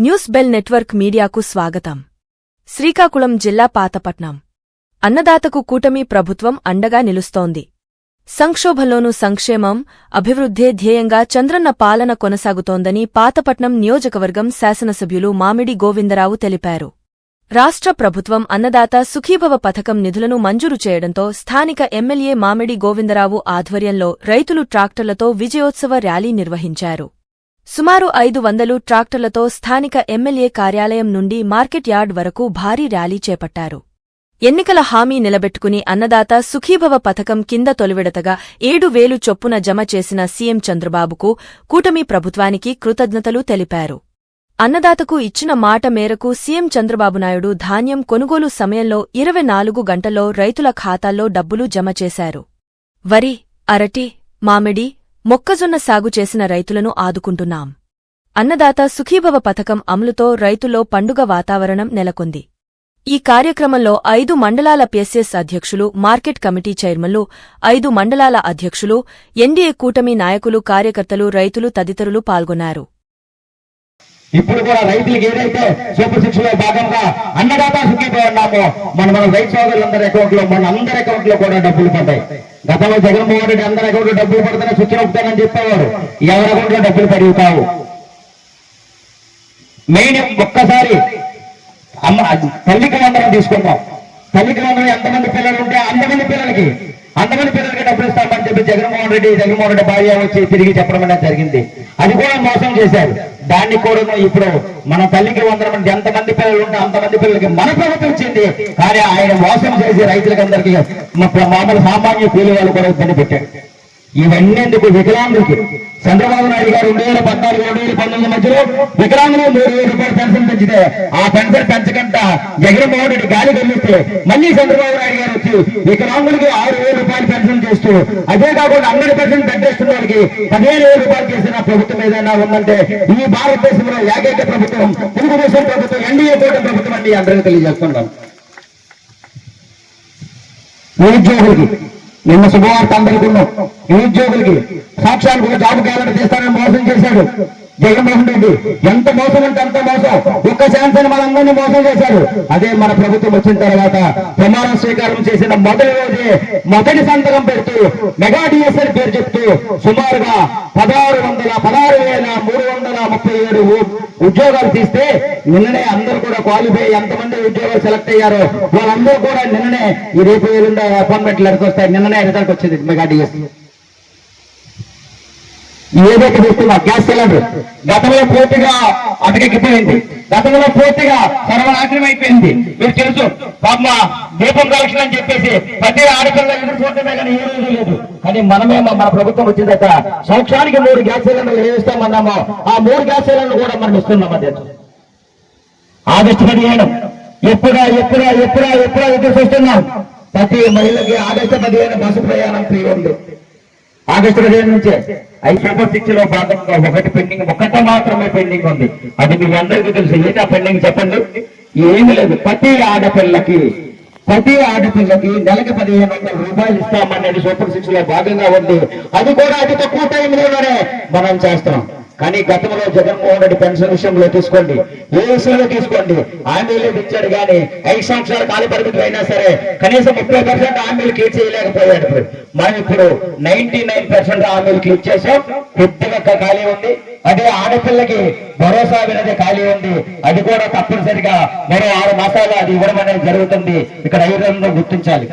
News bell network మీడియాకు స్వాగతం. శ్రీకాకుళం జిల్లా పాతపట్నం. అన్నదాతకు కూటమి ప్రభుత్వం అండగా నిలుస్తోంది. సంక్షోభంలోనూ సంక్షేమం అభివృద్ధే ధ్యేయంగా చంద్రన్న పాలన కొనసాగుతోందని పాతపట్నం నియోజకవర్గం శాసనసభ్యులు మామిడి గోవిందరావు తెలిపారు. రాష్ట్ర ప్రభుత్వం అన్నదాత సుఖీభవ పథకం నిధులను మంజూరు చేయడంతో స్థానిక ఎమ్మెల్యే మామిడి గోవిందరావు ఆధ్వర్యంలో రైతులు ట్రాక్టర్లతో విజయోత్సవ ర్యాలీ నిర్వహించారు. సుమారు ఐదు వందలు ట్రాక్టర్లతో స్థానిక ఎమ్మెల్యే కార్యాలయం నుండి మార్కెట్ యార్డ్ వరకు భారీ ర్యాలీ చేపట్టారు. ఎన్నికల హామీ నిలబెట్టుకుని అన్నదాత సుఖీభవ పథకం కింద తొలివిడతగా ఏడు వేలు చొప్పున జమ చేసిన సీఎం చంద్రబాబుకు కూటమి ప్రభుత్వానికి కృతజ్ఞతలు తెలిపారు. అన్నదాతకు ఇచ్చిన మాట మేరకు సీఎం చంద్రబాబు నాయుడు ధాన్యం కొనుగోలు సమయంలో ఇరవై నాలుగు గంటల్లో రైతుల ఖాతాల్లో డబ్బులు జమ చేశారు. వరి అరటి మామిడి మొక్కజొన్న సాగు చేసిన రైతులను ఆదుకుంటున్నాం. అన్నదాత సుఖీభవ పథకం అమలుతో రైతుల్లో పండుగ వాతావరణం నెలకొంది. ఈ కార్యక్రమంలో ఐదు మండలాల పిఎస్ఎస్ అధ్యక్షులు మార్కెట్ కమిటీ చైర్మన్లు ఐదు మండలాల అధ్యక్షులు ఎన్డీఏ కూటమి నాయకులు కార్యకర్తలు రైతులు తదితరులు పాల్గొన్నారు. ఇప్పుడు కూడా రైతులకు ఏదైతే సూపర్ సిక్స్లో భాగంగా అన్నదాత సుఖీతో ఉన్నామో మన మన రైతు సోదరులందరి అకౌంట్లో మన అందరి అకౌంట్లో కూడా డబ్బులు పడ్డాయి. గతంలో జగన్మోహన్ రెడ్డి అందరి అకౌంట్లో డబ్బులు పడుతున్నా స్విచ్ అవుతానని చెప్పేవారు ఎవరి అకౌంట్లో డబ్బులు పెరుగుతావు? మెయిన్ ఒక్కసారి అమ్మ తల్లికి వందనం తీసుకుందాం. తల్లికి వందనం ఎంతమంది పిల్లలు ఉంటే అంతమంది పిల్లలకి? అంతమంది పిల్లలు చెప్పి జగన్మోహన్ రెడ్డి జగన్మోహన్ రెడ్డి భార్య వచ్చి తిరిగి చెప్పడం అనేది జరిగింది. అది కూడా మోసం చేశారు. దాన్ని కూడా ఇప్పుడు మన తల్లికి వందరం అంటే ఎంతమంది పిల్లలు ఉంటే అంతమంది పిల్లలకి మన ప్రభుత్వం వచ్చింది కానీ ఆయన మోసం చేసి రైతులకు అందరికీ మామూలు సామాన్య కూలి వాళ్ళు కూడా ఇబ్బంది పెట్టారు. ఇవన్నీ ఎందుకు వికలాంగులకి. చంద్రబాబు నాయుడు గారు రెండు వేల పద్నాలుగు రెండు వేల పంతొమ్మిది మధ్యలో వికలాంగులు మూడు వేల రూపాయలు పెన్షన్ పెంచితే ఆ పెన్షన్ పెంచకుండా జగన్మోహన్ రెడ్డి గాలి గమనిస్తే మళ్ళీ చంద్రబాబు నాయుడు గారు వచ్చి వికలాంగులకి ఆరు వేల రూపాయలు పెన్షన్ చేస్తూ అదే కాకుండా అందరి పెన్షన్ పెట్టేస్తున్న వారికి పదిహేను వేల రూపాయలు చేసిన ప్రభుత్వం ఏదైనా ఉందంటే ఈ భారతదేశంలో ఏకైక ప్రభుత్వం తెలుగుదేశం ప్రభుత్వం ఎన్డీఏ కూటమి ప్రభుత్వం అండి అందరికీ తెలియజేస్తున్నాం. నిరుద్యోగులకి నిన్న శుభవార్త అందరికీ ఉన్నాం నిరుద్యోగులకి సాక్ష్యాలు కూడా జాబు కావాలని తీస్తానని మోసం చేశాడు. జగన్మోహన్ రెడ్డి ఎంత మోసం అంటే అంత మోసం. ఒక్క ఛాన్స్ అని మనందరినీ మోసం చేశారు. అదే మన ప్రభుత్వం వచ్చిన తర్వాత ప్రమాణ స్వీకారం చేసిన మొదటి రోజే మొదటి సంతకం పెడుతూ మెగా డిఎస్ఎల్ పేరు చెప్తూ సుమారుగా పదహారు వందల పదహారు వేల మూడు వందల ముప్పై ఏడు ఉద్యోగాలు తీస్తే నిన్ననే అందరూ కూడా క్వాలిఫై ఎంతమంది ఉద్యోగాలు సెలెక్ట్ అయ్యారో వాళ్ళందరూ కూడా నిన్ననే ఈ రేపు ఎల్లుండి అపాయింట్మెంట్ లెటర్ వస్తాయి. నిన్ననే రిజల్ట్ వచ్చింది మెగా డిఎస్ ఏదైతే చూస్తున్నా గ్యాస్ సిలిండర్. గతంలో పూర్తిగా అటకెక్కిపోయింది గతంలో పూర్తిగా సర్వనాశనం అయిపోయింది. మీరు తెలుసు పాప దీపం కలెక్షన్ అని చెప్పేసి ప్రతి ఆడపిల్ల ఎదురు చూడటమే కానీ ఏ రోజు లేదు. కానీ మనమే మన ప్రభుత్వం వచ్చిందట సంవత్సరానికి మూడు గ్యాస్ సిలిండర్లు ఏ ఆ మూడు గ్యాస్ సిలిండర్లు కూడా మనం ఇస్తున్నాం అదే ఆగస్టు పదిహేను. ఎప్పుడా ఎప్పుడా ఎప్పుడా ఎప్పుడా ఎదురు చూస్తున్నాం? ప్రతి మహిళకి ఆగస్టు పదిహేను బస్సు ప్రయాణం ఫ్రీ ఉంది. ఆగస్టు పదిహేను నుంచే. ఐదు సూపర్ సిక్స్లో భాగంగా ఒకటి పెండింగ్ ఒకటి మాత్రమే పెండింగ్ ఉంది. అది మీ అందరికీ తెలుసు. ఏంటా పెండింగ్ చెప్పండి? ఏమి లేదు. ప్రతి ఆడపిల్లకి ప్రతి ఆడపిల్లకి నెలకి పదిహేను వందల రూపాయలు ఇస్తామనేది సూపర్ సిక్స్లో భాగంగా ఉంది. అది కూడా అతి తక్కువ టైంలోనే మనం చేస్తున్నాం. కానీ గతంలో జగన్మోహన్ రెడ్డి పెన్షన్ విషయంలో తీసుకోండి. ఏ విషయంలో తీసుకోండి. హామీలు ఇచ్చాడు కానీ ఐదు సంవత్సరాల కాల పరిమితి అయినా సరే కనీసం ముప్పై పర్సెంట్ హామీలు క్లియర్ చేయలేకపోయాడు ఇప్పుడు. మనం ఇప్పుడు నైన్టీ నైన్ పర్సెంట్ హామీలు క్లియర్ చేసాం కొద్దిగా ఖాళీ ఉంది. అదే ఆడపిల్లకి భరోసా వినది ఖాళీ ఉంది. అది కూడా తప్పనిసరిగా మరో ఆరు మాసాలు అది ఇవ్వడం అనేది జరుగుతుంది. ఇక్కడ ఐదు గుర్తించాలి.